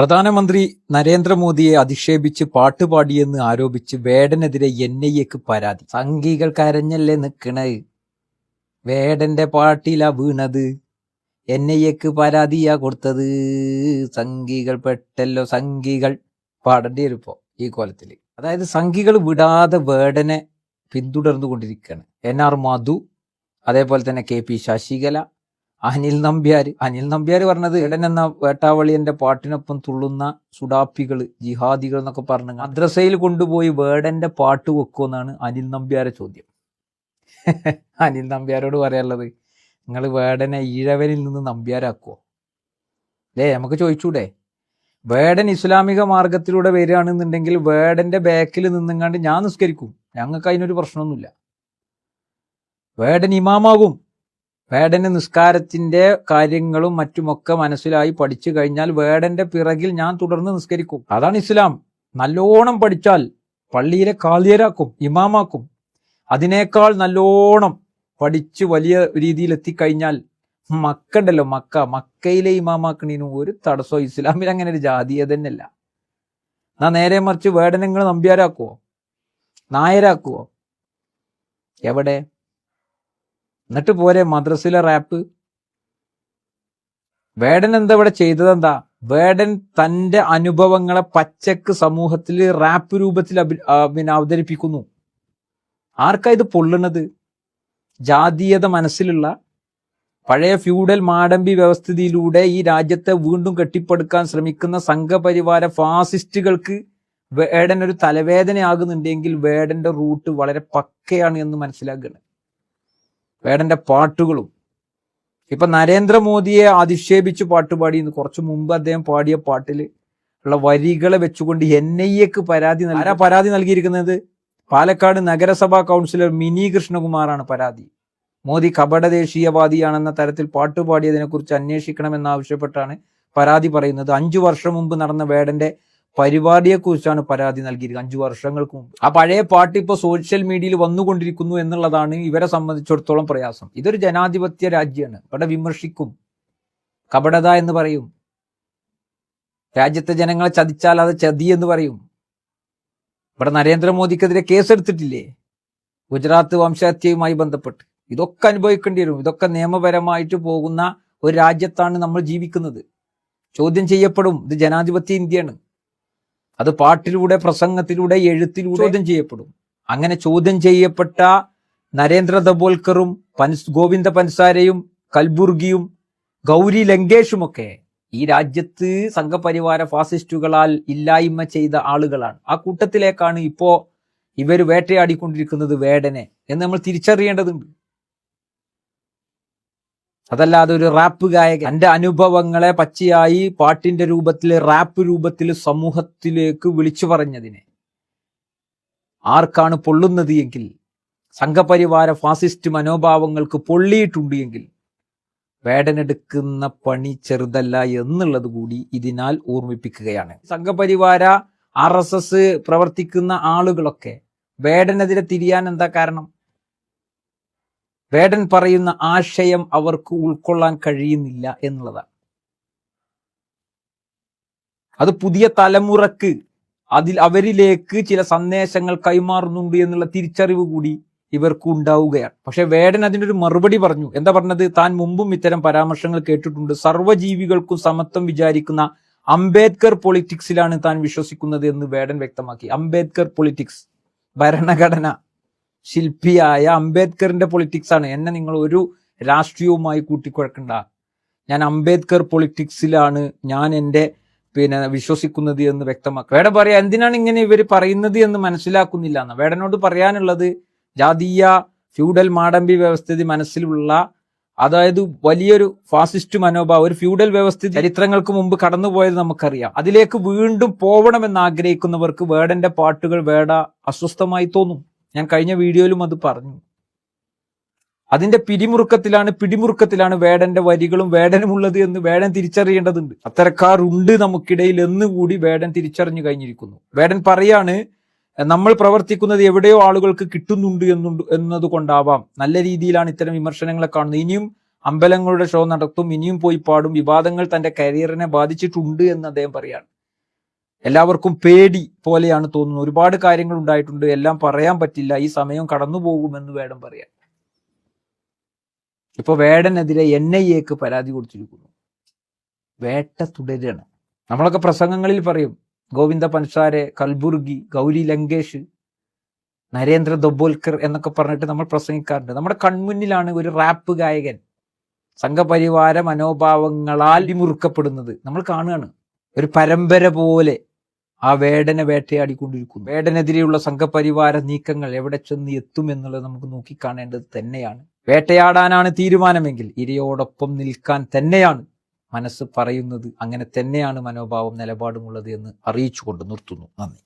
പ്രധാനമന്ത്രി നരേന്ദ്രമോദിയെ അധിക്ഷേപിച്ച് പാട്ടുപാടിയെന്ന് ആരോപിച്ച് വേടനെതിരെ എൻ ഐ എക്ക് പരാതി. സംഘികൾ കരഞ്ഞല്ലേ നിക്കണേ? വേടന്റെ പാട്ടിലാ വീണത്. എൻ ഐ എക്ക് പരാതിയാ കൊടുത്തത്. സംഘികൾ പെട്ടല്ലോ സംഘികൾ. പാടേണ്ടി വരുമ്പോ ഈ കോലത്തിൽ അതായത് സംഘികൾ വിടാതെ വേടനെ പിന്തുടർന്നു കൊണ്ടിരിക്കുകയാണ് എൻ ആർ മധു അതേപോലെ തന്നെ കെ പി ശശികല അനിൽ നമ്പ്യാർ. അനിൽ നമ്പ്യാർ പറഞ്ഞത് ഇടൻ എന്ന വേട്ടാവളിയന്റെ പാട്ടിനൊപ്പം തുള്ളുന്ന സുഡാപ്പികൾ ജിഹാദികൾ എന്നൊക്കെ പറഞ്ഞു മദ്രസയിൽ കൊണ്ടുപോയി വേടന്റെ പാട്ട് വെക്കുമെന്നാണ് അനിൽ നമ്പ്യാരെ ചോദ്യം. അനിൽ നമ്പ്യാരോട് പറയാനുള്ളത് നിങ്ങൾ വേടനെ ഈഴവനിൽ നിന്ന് നമ്പ്യാരാക്കുവോ? അല്ലേ നമുക്ക് ചോദിച്ചൂടെ? വേടൻ ഇസ്ലാമിക മാർഗത്തിലൂടെ വരികയാണെന്നുണ്ടെങ്കിൽ വേടന്റെ ബാക്കിൽ നിന്നുങ്ങാണ്ട് ഞാൻ നിസ്കരിക്കും. ഞങ്ങൾക്ക് അതിനൊരു പ്രശ്നമൊന്നുമില്ല. വേടൻ ഇമാമാകും. വേടന് നിസ്കാരത്തിന്റെ കാര്യങ്ങളും മറ്റുമൊക്കെ മനസ്സിലായി പഠിച്ചു കഴിഞ്ഞാൽ വേടന്റെ പിറകിൽ ഞാൻ തുടർന്ന് നിസ്കരിക്കും. അതാണ് ഇസ്ലാം. നല്ലോണം പഠിച്ചാൽ പള്ളിയിലെ കാലിയരാക്കും ഇമാമാക്കും. അതിനേക്കാൾ നല്ലോണം പഠിച്ച് വലിയ രീതിയിൽ എത്തിക്കഴിഞ്ഞാൽ മക്ക ഉണ്ടല്ലോ മക്ക. മക്കയിലെ ഇമാമാക്കണീനും ഒരു തടസ്സവും ഇസ്ലാമിൽ അങ്ങനെ ഒരു ജാതീയ തന്നെയല്ല. എന്നാ നേരെ മറിച്ച് വേടനങ്ങൾ നമ്പ്യാരാക്കുവോ? നായരാക്കുവോ? എവിടെ? എന്നിട്ട് പോരെ മദ്രസിലെ റാപ്പ്. വേടൻ എന്താ ഇവിടെ ചെയ്തതെന്താ വേടൻ തന്റെ അനുഭവങ്ങളെ പച്ചക്ക് സമൂഹത്തിൽ റാപ്പ് രൂപത്തിൽ പിന്നെ അവതരിപ്പിക്കുന്നു. ആർക്കാ ഇത് പൊള്ളുന്നത്? ജാതീയത മനസ്സിലുള്ള പഴയ ഫ്യൂഡൽ മാടമ്പി വ്യവസ്ഥിതിയിലൂടെ ഈ രാജ്യത്തെ വീണ്ടും കെട്ടിപ്പടുക്കാൻ ശ്രമിക്കുന്ന സംഘപരിവാര ഫാസിസ്റ്റുകൾക്ക് വേടൻ ഒരു തലവേദനയാകുന്നുണ്ടെങ്കിൽ വേടന്റെ റൂട്ട് വളരെ പക്കയാണ് എന്ന് മനസ്സിലാക്കുകയാണ് വേടന്റെ പാട്ടുകളും. ഇപ്പൊ നരേന്ദ്രമോദിയെ അധിക്ഷേപിച്ച് പാട്ടുപാടി ഇന്ന് കുറച്ചു മുമ്പ് അദ്ദേഹം പാടിയ പാട്ടിൽ ഉള്ള വരികളെ വെച്ചുകൊണ്ട് എൻ ഐ എക്ക് പരാതി ആരാ പരാതി നൽകിയിരിക്കുന്നത്? പാലക്കാട് നഗരസഭാ കൗൺസിലർ മിനി കൃഷ്ണകുമാറാണ് പരാതി. മോദി കപട ദേശീയവാദിയാണെന്ന തരത്തിൽ പാട്ടുപാടിയതിനെ കുറിച്ച് അന്വേഷിക്കണമെന്നാവശ്യപ്പെട്ടാണ് പരാതി പറയുന്നത്. അഞ്ചു വർഷം മുമ്പ് നടന്ന വേടന്റെ പരിപാടിയെക്കുറിച്ചാണ് പരാതി നൽകിയിരിക്കുന്നത്. അഞ്ചു വർഷങ്ങൾക്ക് മുമ്പ്. ആ പഴയ പാട്ട് ഇപ്പോൾ സോഷ്യൽ മീഡിയയിൽ വന്നുകൊണ്ടിരിക്കുന്നു എന്നുള്ളതാണ് ഇവരെ സംബന്ധിച്ചിടത്തോളം പ്രയാസം. ഇതൊരു ജനാധിപത്യ രാജ്യമാണ്. ഇവിടെ വിമർശിക്കും. കപടത എന്ന് പറയും. രാജ്യത്തെ ജനങ്ങളെ ചതിച്ചാൽ അത് ചതി എന്ന് പറയും. ഇവിടെ നരേന്ദ്രമോദിക്കെതിരെ കേസെടുത്തിട്ടില്ലേ? ഗുജറാത്ത് വംശഹത്യയുമായി ബന്ധപ്പെട്ട്. ഇതൊക്കെ അനുഭവിക്കേണ്ടി വരും. ഇതൊക്കെ നിയമപരമായിട്ട് പോകുന്ന ഒരു രാജ്യത്താണ് നമ്മൾ ജീവിക്കുന്നത്. ചോദ്യം ചെയ്യപ്പെടും. ഇത് ജനാധിപത്യ ഇന്ത്യയാണ്. അത് പാട്ടിലൂടെ പ്രസംഗത്തിലൂടെ എഴുത്തിലൂടെ ചോദ്യം ചെയ്യപ്പെടും. അങ്ങനെ ചോദ്യം ചെയ്യപ്പെട്ട നരേന്ദ്ര ദബോൽക്കറും പൻസ് ഗോവിന്ദ പൻസാരയും കൽബുർഗിയും ഗൗരി ലങ്കേഷുമൊക്കെ ഈ രാജ്യത്ത് സംഘപരിവാര ഫാസിസ്റ്റുകളാൽ ഇല്ലായ്മ ചെയ്ത ആളുകളാണ്. ആ കൂട്ടത്തിലേക്കാണ് ഇപ്പോ ഇവർ വേട്ടയാടിക്കൊണ്ടിരിക്കുന്നത് വേടനെ എന്ന് നമ്മൾ തിരിച്ചറിയേണ്ടതുണ്ട്. അതല്ലാതെ ഒരു റാപ്പ് ഗായകൻ. എന്റെ അനുഭവങ്ങളെ പച്ചയായി പാട്ടിന്റെ രൂപത്തിൽ റാപ്പ് രൂപത്തിൽ സമൂഹത്തിലേക്ക് വിളിച്ചു പറഞ്ഞതിനെ. ആർക്കാണ് പൊള്ളുന്നത് എങ്കിൽ സംഘപരിവാര ഫാസിസ്റ്റ് മനോഭാവങ്ങൾക്ക് പൊള്ളിയിട്ടുണ്ട് എങ്കിൽ വേടനെടുക്കുന്ന പണി ചെറുതല്ല എന്നുള്ളത് കൂടി ഇതിനാൽ ഓർമ്മിപ്പിക്കുകയാണ്. സംഘപരിവാര ആർ പ്രവർത്തിക്കുന്ന ആളുകളൊക്കെ വേടനെതിരെ തിരിയാൻ എന്താ കാരണം? വേടൻ പറയുന്ന ആശയം അവർക്ക് ഉൾക്കൊള്ളാൻ കഴിയുന്നില്ല എന്നുള്ളതാണ്. അത് പുതിയ തലമുറയ്ക്ക് അതിൽ അവരിലേക്ക് ചില സന്ദേശങ്ങൾ കൈമാറുന്നുണ്ട് എന്നുള്ള തിരിച്ചറിവ് കൂടി ഇവർക്ക് ഉണ്ടാവുകയാണ്. പക്ഷെ വേടൻ അതിനൊരു മറുപടി പറഞ്ഞു. എന്താ പറഞ്ഞത്? താൻ മുമ്പും ഇത്തരം പരാമർശങ്ങൾ കേട്ടിട്ടുണ്ട്. സർവജീവികൾക്കും സമത്വം വിചാരിക്കുന്ന അംബേദ്കർ പൊളിറ്റിക്സിലാണ് താൻ വിശ്വസിക്കുന്നത് എന്ന് വേടൻ വ്യക്തമാക്കി. അംബേദ്കർ പൊളിറ്റിക്സ് ഭരണഘടന ശില്പിയായ അംബേദ്കറിന്റെ പൊളിറ്റിക്സ് ആണ്. എന്നെ നിങ്ങൾ ഒരു രാഷ്ട്രീയവുമായി കൂട്ടിക്കുഴക്കണ്ട. ഞാൻ അംബേദ്കർ പൊളിറ്റിക്സിലാണ് ഞാൻ എന്റെ പിന്നെ വിശ്വസിക്കുന്നത് എന്ന് വ്യക്തമാക്കുക വേട പറയാ എന്തിനാണ് ഇങ്ങനെ ഇവർ പറയുന്നത് എന്ന് മനസ്സിലാക്കുന്നില്ല. എന്ന് വേടനോട് പറയാനുള്ളത് ജാതീയ ഫ്യൂഡൽ മാടമ്പി വ്യവസ്ഥിതി മനസ്സിലുള്ള അതായത് വലിയൊരു ഫാസിസ്റ്റ് മനോഭാവം ഒരു ഫ്യൂഡൽ വ്യവസ്ഥിതി ചരിത്രങ്ങൾക്ക് മുമ്പ് കടന്നുപോയത് നമുക്കറിയാം. അതിലേക്ക് വീണ്ടും പോകണമെന്ന് ആഗ്രഹിക്കുന്നവർക്ക് വേടന്റെ പാട്ടുകൾ വേട അസ്വസ്ഥമായി തോന്നും. ഞാൻ കഴിഞ്ഞ വീഡിയോയിലും അത് പറഞ്ഞു. അതിന്റെ പിരിമുറുക്കത്തിലാണ് പിടിമുറുക്കത്തിലാണ് വേടന്റെ വരികളും വേടനുമുള്ളത് എന്ന് വേടൻ തിരിച്ചറിയേണ്ടതുണ്ട്. അത്തരക്കാർ ഉണ്ട് നമുക്കിടയിൽ എന്ന് കൂടി വേടൻ തിരിച്ചറിഞ്ഞു കഴിഞ്ഞിരിക്കുന്നു. വേടൻ പറയാണ് നമ്മൾ പ്രവർത്തിക്കുന്നത് എവിടെയോ ആളുകൾക്ക് കിട്ടുന്നുണ്ട് എന്നുണ്ട് എന്നതുകൊണ്ടാവാം. നല്ല രീതിയിലാണ് ഇത്തരം വിമർശനങ്ങളെ കാണുന്നത്. ഇനിയും അമ്പലങ്ങളുടെ ഷോ നടത്തും ഇനിയും പോയി പാടും. വിവാദങ്ങൾ തന്റെ കരിയറിനെ ബാധിച്ചിട്ടുണ്ട് എന്ന് അദ്ദേഹം പറയാണ്. എല്ലാവർക്കും പേടി പോലെയാണ് തോന്നുന്നത്. ഒരുപാട് കാര്യങ്ങൾ ഉണ്ടായിട്ടുണ്ട്. എല്ലാം പറയാൻ പറ്റില്ല. ഈ സമയം കടന്നു പോകുമെന്ന് വേടൻ പറയാൻ. ഇപ്പൊ വേടനെതിരെ എൻ ഐ എക്ക് പരാതി കൊടുത്തിരിക്കുന്നു. വേട്ട തുടരുകയാണ്. നമ്മളൊക്കെ പ്രസംഗങ്ങളിൽ പറയും ഗോവിന്ദ പൻസാരെ കൽബുർഗി ഗൗരി ലങ്കേഷ് നരേന്ദ്ര ദബോൽക്കർ എന്നൊക്കെ പറഞ്ഞിട്ട് നമ്മൾ പ്രസംഗിക്കാറുണ്ട്. നമ്മുടെ കൺമുന്നിലാണ് ഒരു റാപ്പ് ഗായകൻ. സംഘപരിവാര മനോഭാവങ്ങളാൽ വിമുറുക്കപ്പെടുന്നത് നമ്മൾ കാണുകയാണ്. ഒരു പരമ്പര പോലെ ആ വേടനെ വേട്ടയാടിക്കൊണ്ടിരിക്കുന്നു. വേടനെതിരെയുള്ള സംഘപരിവാര നീക്കങ്ങൾ എവിടെ ചെന്ന് എത്തും എന്നുള്ളത് നമുക്ക് നോക്കിക്കാണേണ്ടത് തന്നെയാണ്. വേട്ടയാടാനാണ് തീരുമാനമെങ്കിൽ ഇരയോടൊപ്പം നിൽക്കാൻ തന്നെയാണ് മനസ്സ് പറയുന്നത്. അങ്ങനെ തന്നെയാണ് മനോഭാവം നിലപാടുമുള്ളത് എന്ന് അറിയിച്ചുകൊണ്ട് നിർത്തുന്നു. നന്ദി.